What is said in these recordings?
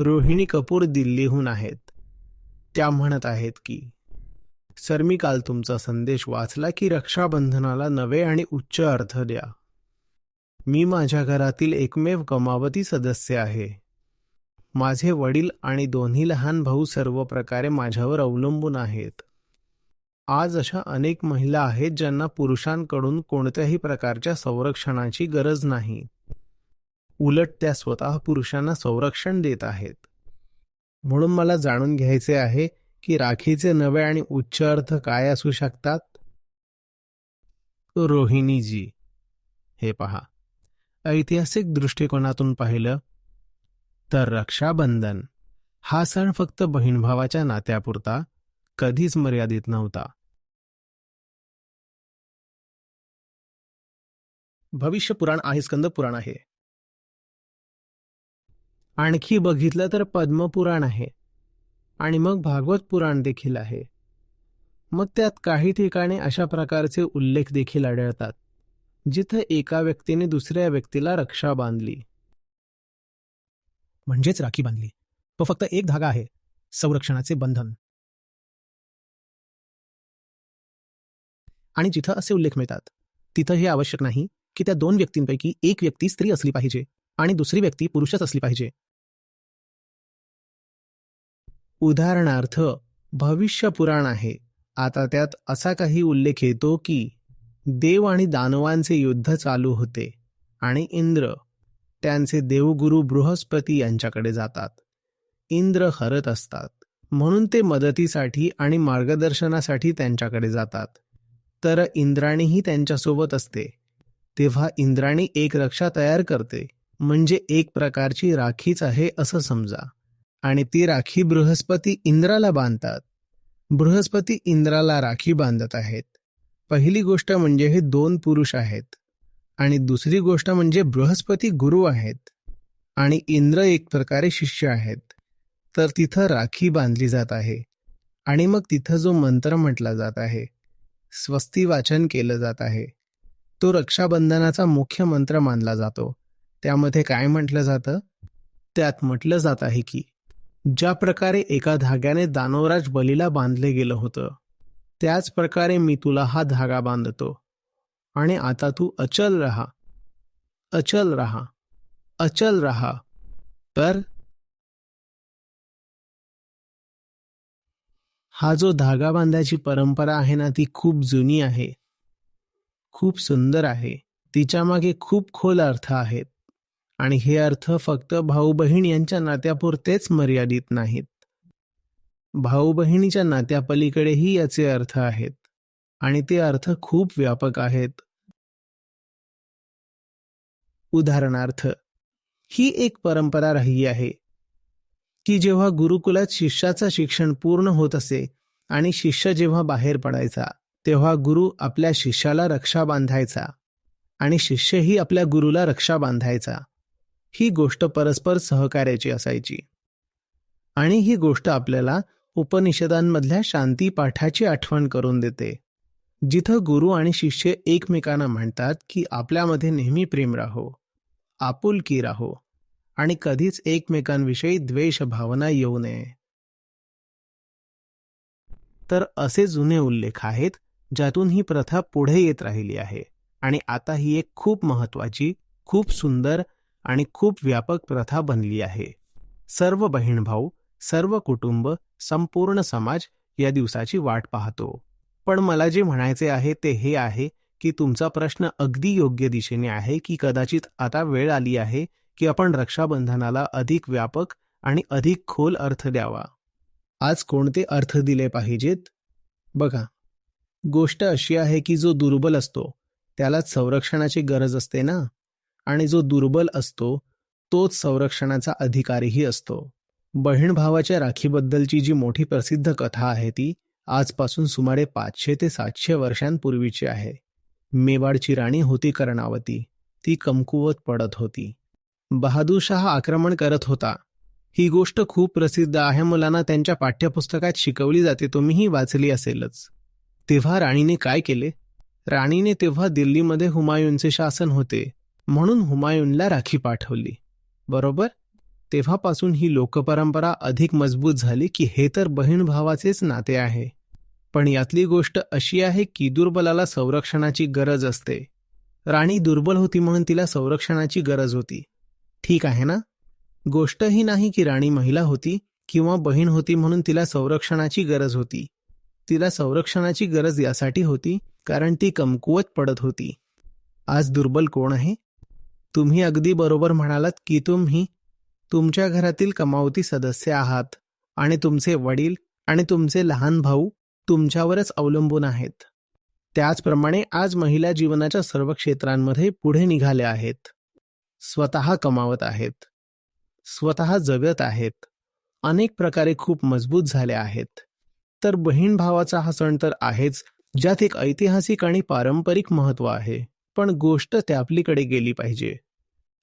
रोहिणी कपूर दिल्लीहून आहेत. त्या म्हणत आहेत की सर मी काल तुमचा संदेश वाचला की रक्षाबंधनाला नवे आणि उच्च अर्थ द्या. मी माझ्या घरातील एकमेव कमावती सदस्य आहे. माझे वडील आणि दोन्ही लहान भाऊ सर्व प्रकारे माझ्यावर अवलंबून आहेत. आज अशा अनेक महिला आहेत ज्यांना पुरुषांकडून कोणत्याही प्रकारच्या संरक्षणाची गरज नाही. उलट त्या स्वतः पुरुषांना संरक्षण देत आहेत. म्हणून मला जाणून घ्यायचे आहे की राखीचे नवे आणि उच्च अर्थ काय असू शकतात? रोहिणीजी हे पहा. ऐतिहासिक दृष्टिकोनातून पाहिलं तर रक्षाबंधन हा सण फक्त बहीणभावाच्या नात्यापुरता कधीच मर्यादित नव्हता. भविष्य पुराण आहे स्कंद पुराण आहे. आणखी बघितलं तर पद्मपुराण आहे. आणि मग भागवत पुराण देखील आहे. मग त्यात काही ठिकाणी अशा प्रकारचे उल्लेख देखील आढळतात जिथं एका व्यक्तीने दुसऱ्या व्यक्तीला रक्षा बांधली. म्हणजेच राखी बांधली. तो फक्त एक धागा आहे संरक्षणाचे बंधन. आणि जिथं असे उल्लेख मिळतात तिथं हे आवश्यक नाही की त्या दोन व्यक्तींपैकी एक व्यक्ती स्त्री असली पाहिजे आणि दुसरी व्यक्ती पुरुषच असली पाहिजे. उदाहरणार्थ भविष्य पुराण आहे. आता त्यात असा काही उल्लेख येतो की देव आणि दानवांचे युद्ध चालू होते आणि इंद्र त्यांचे देवगुरु बृहस्पती यांच्याकडे जातात. इंद्र हरत असतात. म्हणून ते मदतीसाठी आणि मार्गदर्शनासाठी त्यांच्याकडे जातात. तर इंद्राणीही त्यांच्यासोबत असते. तेव्हा इंद्राणी एक रक्षा तयार करते. म्हणजे एक प्रकारची राखीच आहे असं समजा. आणि ती राखी बृहस्पती इंद्राला बांधतात. बृहस्पती इंद्राला राखी बांधत आहेत. पहिली गोष्ट म्हणजे हे दोन पुरुष आहेत. आणि दुसरी गोष्ट म्हणजे बृहस्पती गुरु आहेत. आणि इंद्र एक प्रकारे शिष्य आहेत. तर तिथं राखी बांधली जात आहे. आणि मग तिथं जो मंत्र म्हटला जात आहे. स्वस्ती वाचन केलं जात आहे. तो रक्षाबंधनाचा मुख्य मंत्र मानला जातो. त्यामध्ये काय म्हटलं जातं? त्यात म्हटलं जात आहे की ज्या प्रकारे एका धाग्याने दानवराज बलीला बांधले गेलं होतं त्याच प्रकारे मी तुला हा धागा बांधतो. आणि आता तू अचल रहा. अचल रहा. अचल रहा. तर हा जो धागा बांधायची परंपरा आहे ना ती खूप जुनी आहे. खूप सुंदर आहे. तिच्यामागे खूप खोल अर्थ आहेत. आणि हे अर्थ फक्त भाऊ बहीण यांच्या नात्यापुरतेच मर्यादित नाहीत. भाऊ बहिणीच्या नात्यापलीकडेही याचे अर्थ आहेत. आणि ते अर्थ खूप व्यापक आहेत. उदाहरणार्थ ही एक परंपरा राहिली आहे की जेव्हा गुरुकुलात शिष्याचं शिक्षण पूर्ण होत असे आणि शिष्य जेव्हा बाहेर पडायचा तेव्हा गुरु आपल्या शिष्याला रक्षा बांधायचा आणि शिष्यही आपल्या गुरुला रक्षा बांधायचा. ही गोष्ट परस्पर सहकार्याची असायची. आणि ही गोष्ट आपल्याला उपनिषदांमधल्या शांती पाठाची आठवण करून देते जिथं गुरु आणि शिष्य एकमेकांना म्हणतात की आपल्यामध्ये नेहमी प्रेम राहो आपुलकी राहो आणि कधीच एकमेकांविषयी द्वेष भावना येऊ नये. तर असे जुने उल्लेख आहेत ज्यातून ही प्रथा पुढे येत राहिली आहे आणि आता ही एक खूप महत्वाची खूप सुंदर आणि खूप व्यापक प्रथा बनली आहे. सर्व बहीण भाऊ सर्व कुटुंब संपूर्ण समाज या दिवसाची वाट पाहतो. पण मला जे म्हणायचे आहे ते हे आहे की तुमचा प्रश्न अगदी योग्य दिशेने आहे की कदाचित आता वेळ आली आहे की आपण रक्षाबंधनाला अधिक व्यापक आणि अधिक खोल अर्थ द्यावा. आज कोणते अर्थ दिले पाहिजेत? बघा गोष्ट अशी आहे की जो दुर्बल असतो त्याला संरक्षणाची गरज असते ना? आणि जो दुर्बल असतो तोच संरक्षणाचा अधिकारीही असतो. बहीण भावाच्या राखीबद्दलची जी मोठी प्रसिद्ध कथा आहे ती आजपासून सुमारे पाचशे ते सातशे वर्षांपूर्वीची आहे. मेवाडची राणी होती कर्णावती. ती कमकुवत पडत होती. बहादूरशाह आक्रमण करत होता. ही गोष्ट खूप प्रसिद्ध आहे मुलांना त्यांच्या पाठ्यपुस्तकात शिकवली जाते तुम्हीही वाचली असेलच. तेव्हा राणीने काय केले? राणीने तेव्हा दिल्लीमध्ये हुमायूंचे शासन होते. म्हणून हुमायूनला राखी पाठवली. बरोबर? तेव्हापासून ही लोकपरंपरा अधिक मजबूत झाली की हे तर बहीण भावाचेच नाते आहे. पण यातली गोष्ट अशी आहे की दुर्बलाला संरक्षणाची गरज असते. राणी दुर्बल होती म्हणून तिला संरक्षणाची गरज होती. ठीक आहे ना? गोष्ट ही नाही की राणी महिला होती किंवा बहीण होती म्हणून तिला संरक्षणाची गरज होती. तिला संरक्षणाची गरज यासाठी होती कारण ती कमकुवत पडत होती. आज दुर्बल कोण आहे? तुम्ही अगदी बरोबर म्हणालात की तुम्ही तुमच्या घरातील कमावती सदस्य आहात आणि तुमचे वडील आणि तुमचे लहान भाऊ तुमच्यावरच अवलंबून आहेत. त्याचप्रमाणे आज महिला जीवनाच्या सर्व क्षेत्रांमध्ये पुढे निघाल्या आहेत. स्वतः कमावत आहेत. स्वतः जगत आहेत. अनेक प्रकारे खूप मजबूत झाल्या आहेत. तर बहीण भावाचा हा सण तर आहेच ज्यात एक ऐतिहासिक आणि पारंपरिक महत्त्व आहे. पण गोष्ट त्यापलीकडे गेली पाहिजे.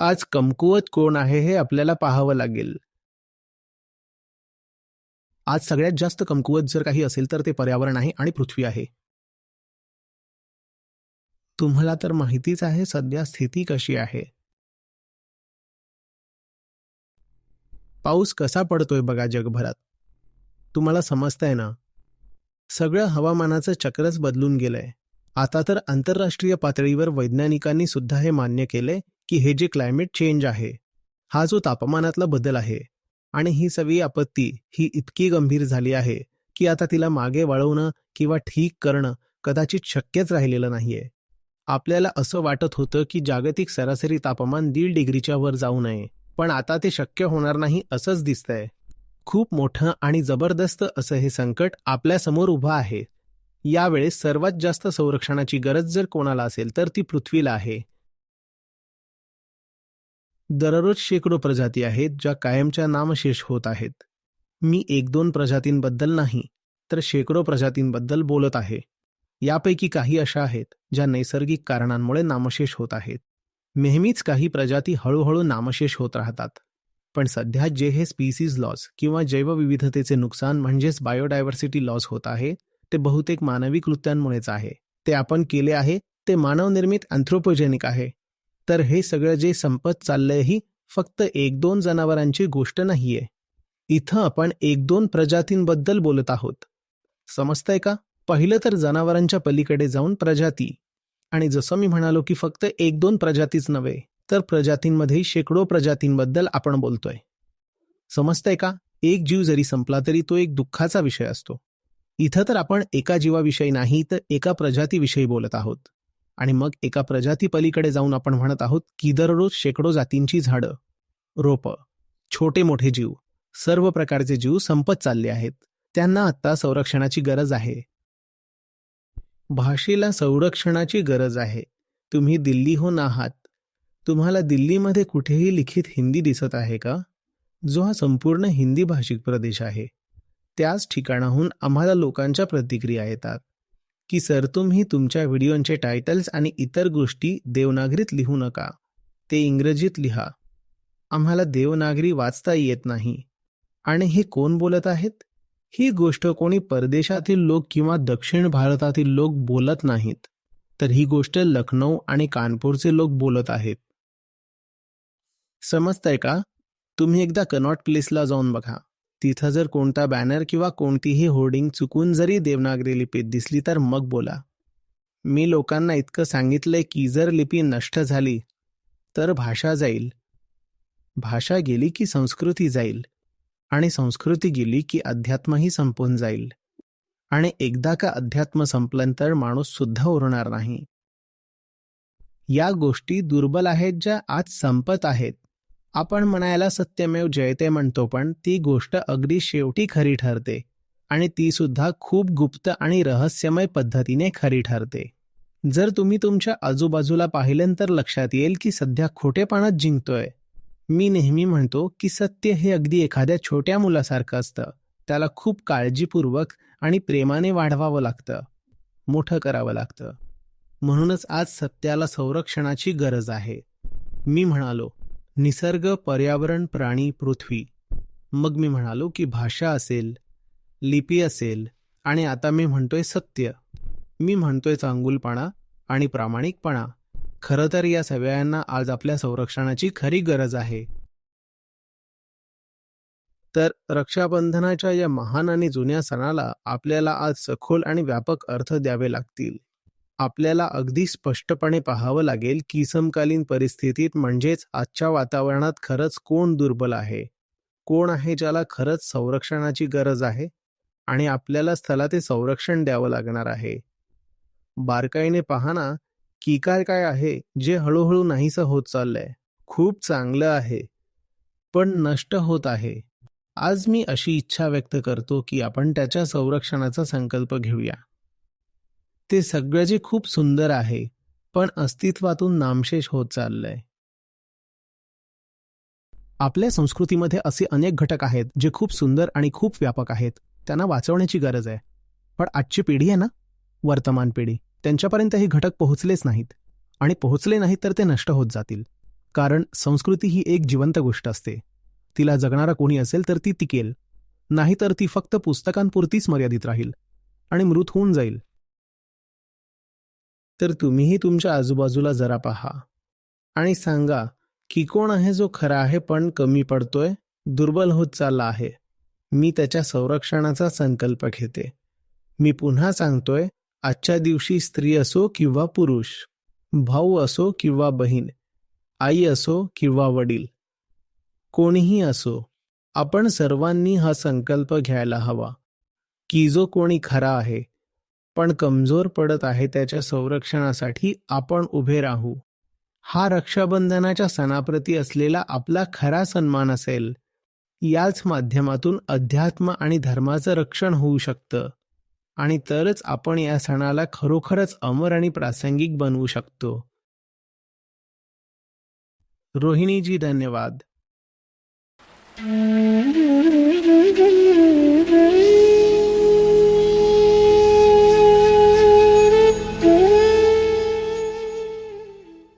आज कमकुवत कोण आहे हे आपल्याला पाहावं लागेल. आज सगळ्यात जास्त कमकुवत जर काही असेल तर ते पर्यावरण आहे आणि पृथ्वी आहे. तुम्हाला तर माहितीच आहे सध्या स्थिती कशी आहे. पाऊस कसा पडतोय बघा जगभरात. तुम्हाला समजतंय ना? सगळं हवामानाचं चक्रच बदलून गेलंय. आता तर आंतरराष्ट्रीय पातळीवर वैज्ञानिकांनी सुद्धा हे मान्य केले की हे जे क्लायमेट चेंज आहे हा जो तापमानातला बदल आहे आणि ही सगळी आपत्ती ही इतकी गंभीर झाली आहे की आता तिला मागे वळवणं किंवा ठीक करणं कदाचित शक्यच राहिलेलं नाहीये. आपल्याला असं वाटत होतं की जागतिक सरासरी तापमान दीड डिग्रीच्या वर जाऊ नये पण आता ते शक्य होणार नाही असंच दिसतंय. खूप मोठं आणि जबरदस्त असं हे संकट आपल्यासमोर उभं आहे. यावेळेस सर्वात जास्त संरक्षणाची गरज जर कोणाला असेल तर ती पृथ्वीला आहे. दररोज शेकडो प्रजाती आहेत ज्या कायमच्या नामशेष होत आहेत. मी एक दोन प्रजातींबद्दल नाही तर शेकडो प्रजातींबद्दल बोलत आहे. यापैकी काही अशा आहेत ज्या नैसर्गिक कारणांमुळे नामशेष होत आहेत. नेहमीच काही प्रजाती हळूहळू नामशेष होत राहतात. पण सध्या जे हे स्पीसीज लॉस किंवा जैवविविधतेचे नुकसान म्हणजेच बायोडायव्हर्सिटी लॉस होत आहे ते बहुतेक मानवी कृत्यांमुळेच आहे. ते आपण केले आहे ते मानवनिर्मित अँथ्रोपोजेनिक आहे. तर हे सगळं जे संपत चाललंय ही फक्त एक दोन जनावरांची गोष्ट नाहीये. इथं आपण एक दोन प्रजातींबद्दल बोलत आहोत. समजतंय का? पहिलं तर जनावरांच्या पलीकडे जाऊन प्रजाती. आणि जसं मी म्हणालो की फक्त एक दोन प्रजातीच नव्हे तर प्रजातींमध्ये शेकडो प्रजातींबद्दल आपण बोलतोय. समजतंय का? एक जीव जरी संपला तरी तो एक दुःखाचा विषय असतो. इथं तर आपण एका जीवाविषयी नाही तर एका प्रजातीविषयी बोलत आहोत. आणि मग एका प्रजाती पलीकडे जाऊन आपण म्हणत आहोत की दररोज शेकडो जातींची झाडं रोपं छोटे मोठे जीव सर्व प्रकारचे जीव संपत चालले आहेत. त्यांना आता संरक्षणाची गरज आहे. भाषेला संरक्षणाची गरज आहे. तुम्ही दिल्लीहून आहात. तुम्हाला दिल्लीमध्ये कुठेही लिखित हिंदी दिसत आहे का? जो हा संपूर्ण हिंदी भाषिक प्रदेश आहे. त्याच ठिकाणाहून आम्हाला लोकांच्या प्रतिक्रिया येतात. की सर तुम्ही तुमच्या व्हिडिओंचे टायटल्स आणि इतर गोष्टी देवनागरीत लिहू नका. ते इंग्रजीत लिहा. आम्हाला देवनागरी वाचता येत नाही. आणि हे कोण बोलत आहेत? ही गोष्ट कोणी परदेशातील लोक किंवा दक्षिण भारतातील लोक बोलत नाहीत. तर ही गोष्ट लखनौ आणि कानपूरचे लोक बोलत आहेत. समजतंय का? तुम्ही एकदा कनॉट प्लेसला जाऊन बघा. तिथं जर कोणता बॅनर किंवा कोणतीही होर्डिंग चुकून जरी देवनागरी लिपीत दिसली तर मग बोला. मी लोकांना इतकं सांगितलंय की जर लिपी नष्ट झाली तर भाषा जाईल. भाषा गेली की संस्कृती जाईल आणि संस्कृती गेली की अध्यात्मही संपून जाईल. आणि एकदा का अध्यात्म संपलं तर माणूस सुद्धा उरणार नाही. या गोष्टी दुर्बल आहेत ज्या आज संपत आहेत. आपण म्हणायला सत्यमेव जयते म्हणतो पण ती गोष्ट अगदी शेवटी खरी ठरते आणि ती सुद्धा खूप गुप्त आणि रहस्यमय पद्धतीने खरी ठरते. जर तुम्ही तुमच्या आजूबाजूला पाहिलं तर लक्षात येईल की सध्या खोटेपणात जिंकतोय. मी नेहमी म्हणतो की सत्य हे अगदी एखाद्या छोट्या मुलासारखं असतं. त्याला खूप काळजीपूर्वक आणि प्रेमाने वाढवावं लागतं. मोठं करावं लागतं. म्हणूनच आज सत्याला संरक्षणाची गरज आहे. मी म्हणालो निसर्ग पर्यावरण प्राणी पृथ्वी. मग मी म्हणालो की भाषा असेल लिपी असेल आणि आता मी म्हणतोय सत्य. मी म्हणतोय चांगुलपणा आणि प्रामाणिकपणा. खरं तर या सगळ्यांना आज आपल्या संरक्षणाची खरी गरज आहे. तर रक्षाबंधनाच्या या महान आणि जुन्या सणाला आपल्याला आज सखोल आणि व्यापक अर्थ द्यावे लागतील. आपल्याला अगदी स्पष्टपणे पाहावं लागेल की समकालीन परिस्थितीत म्हणजेच आजच्या वातावरणात खरंच कोण दुर्बल आहे? कोण आहे ज्याला खरंच संरक्षणाची गरज आहे? आणि आपल्यालाच त्याला ते संरक्षण द्यावं लागणार आहे? बारकाईने पहा ना की काय काय आहे जे हळूहळू नाहीसं होत चाललंय. खूप चांगलं आहे. पण नष्ट होत आहे. आज मी अशी इच्छा व्यक्त करतो की आपण त्याच्या संरक्षणाचा संकल्प घेऊया. ते सगळं जे खूप सुंदर आहे पण अस्तित्वातून नामशेष होत चाललंय. आपल्या संस्कृतीमध्ये असे अनेक घटक आहेत जे खूप सुंदर आणि खूप व्यापक आहेत. त्यांना वाचवण्याची गरज आहे. पण आजची पिढी आहे ना? वर्तमान पिढी. त्यांच्यापर्यंत हे घटक पोहोचलेच नाहीत. आणि पोहोचले नाहीत तर ते नष्ट होत जातील. कारण संस्कृती ही एक जिवंत गोष्ट असते. तिला जगणारा कोणी असेल तर ती टिकेल. नाहीतर ती फक्त पुस्तकांपुरतीच मर्यादित राहील. आणि मृत होऊन जाईल. तर तुम्हीही तुमच्या आजूबाजूला जरा पहा. आणि सांगा की कोण आहे जो खरा आहे पण कमी पडतोय दुर्बल होत चालला आहे? मी त्याच्या संरक्षणाचा संकल्प घेते. मी पुन्हा सांगतोय आजच्या दिवशी स्त्री असो किंवा पुरुष भाऊ असो किंवा बहीण आई असो किंवा वडील कोणीही असो आपण सर्वांनी हा संकल्प घ्यायला हवा की जो कोणी खरा आहे पण कमजोर पडत आहे त्याच्या संरक्षणासाठी आपण उभे राहू. हा रक्षाबंधनाच्या सणाप्रती असलेला आपला खरा सन्मान असेल. याच माध्यमातून अध्यात्म आणि धर्माचं रक्षण होऊ शकतं. आणि तरच आपण या सणाला खरोखरच अमर आणि प्रासंगिक बनवू शकतो. रोहिणीजी धन्यवाद.